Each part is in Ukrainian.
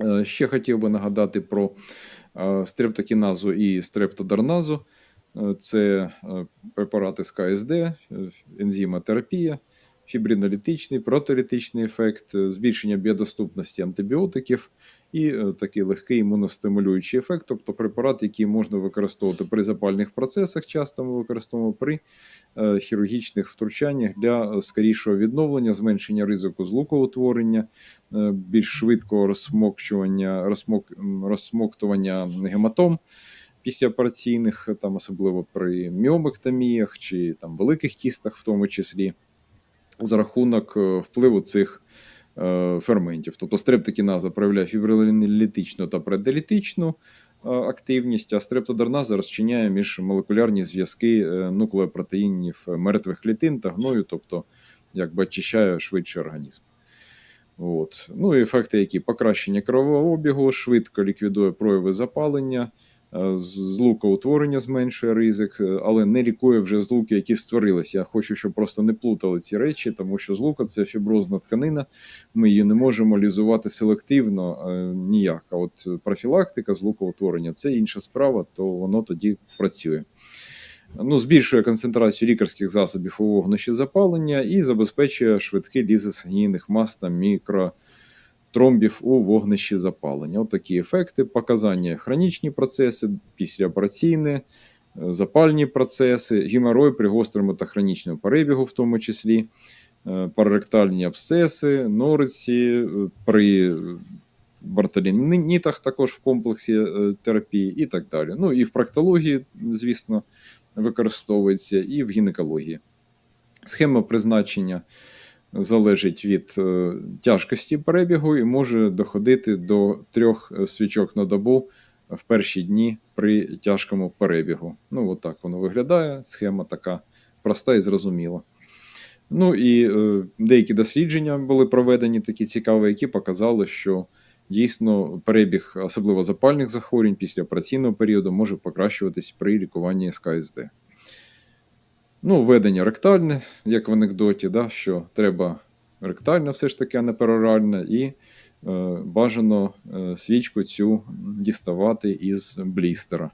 Е, Ще хотів би нагадати про е, стрептокіназу і стрептодарназу. Е, Це препарати з КСД, ензимотерапія, фібринолітичний, протолітичний ефект, збільшення біодоступності антибіотиків і е, такий легкий імуностимулюючий ефект, тобто препарат, який можна використовувати при запальних процесах, часто ми використовуємо при е, хірургічних втручаннях для е, скорішого відновлення, зменшення ризику злукоутворення, більш швидкого розсмокчування, розсмок, розсмоктування гематом післяопераційних, там особливо при міомектоміях чи там великих кістах, в тому числі, за рахунок впливу цих ферментів. Тобто стрептокіназа проявляє фібрилітичну та предалітичну е, активність, а стрептодерназа розчиняє міжмолекулярні зв'язки е, нуклеопротеїнів мертвих клітин та гною, тобто якби очищає швидше організм. От. Ну і ефекти, які покращення кровового обігу, швидко ліквідує прояви запалення, е, злукоутворення зменшує ризик, е, але не лікує вже злуки, які створились. Я хочу, щоб просто не плутали ці речі, тому що злука це фіброзна тканина. Ми її не можемо лізувати селективно е, ніяк. А от профілактика злукоутворення це інша справа, то воно тоді працює. Ну, збільшує концентрацію лікарських засобів у вогнищі запалення і забезпечує швидкий лізис гнійних мас та мікротромбів у вогнищі запалення. От такі ефекти, показання хронічні процеси, післяопераційні, е, запальні процеси, геморой при гострому та хронічному перебігу, в тому числі, е, параректальні абсцеси, нориці, е, при бартолінітах також в комплексі терапії і так далі. Ну і в проктології, звісно, використовується, і в гінекології. Схема призначення залежить від е, тяжкості перебігу і може доходити до трьох е, свічок на добу в перші дні при тяжкому перебігу. Ну, от так воно виглядає. Схема така проста і зрозуміла. Ну і е, деякі дослідження були проведені такі цікаві, які показали, що дійсно перебіг, особливо запальних захворювань після операційного періоду, може покращуватись при лікуванні СКСД. Ну, введення ректальне, як в анекдоті, да, що треба ректальне все ж таки, а не пероральне, і е, бажано е, свічку цю діставати із блістера,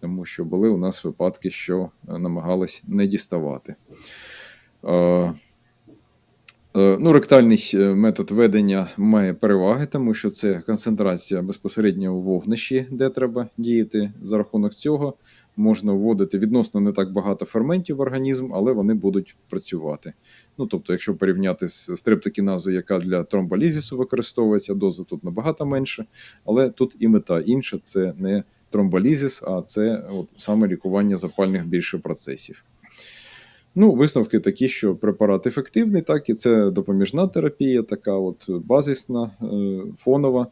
тому що були у нас випадки, що е, намагались не діставати. Е, е, Ну, ректальний е, метод ведення має переваги, тому що це концентрація безпосередньо у вогнищі, де треба діяти. За рахунок цього можна вводити відносно не так багато ферментів в організм, але вони будуть працювати. Ну, тобто, якщо порівняти з стрептокіназою, яка для тромболізісу використовується, доза тут набагато менше, але тут і мета інша це не тромболізіс, а це от саме лікування запальних більше процесів. Ну, висновки такі, що препарат ефективний, так і це допоміжна терапія, така от базисна, е, фонова,